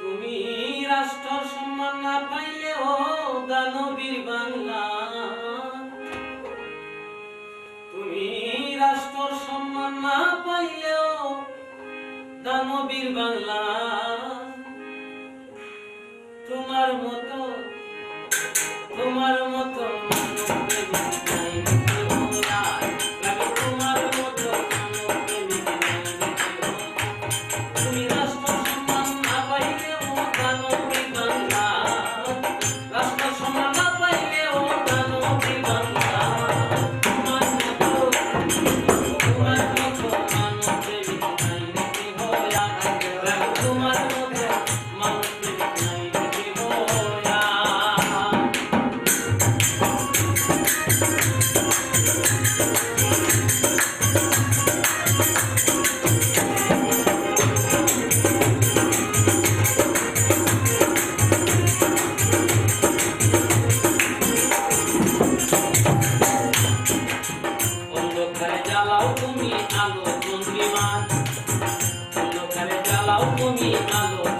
তুমি রাষ্ট্র সম্মান না পাইলে ও দানবীর বাংলা। তুমি রাষ্ট্র সম্মান না পাইলেও দানবীর বাংলা। তোমার মতো, তোমার lau kumi nalo.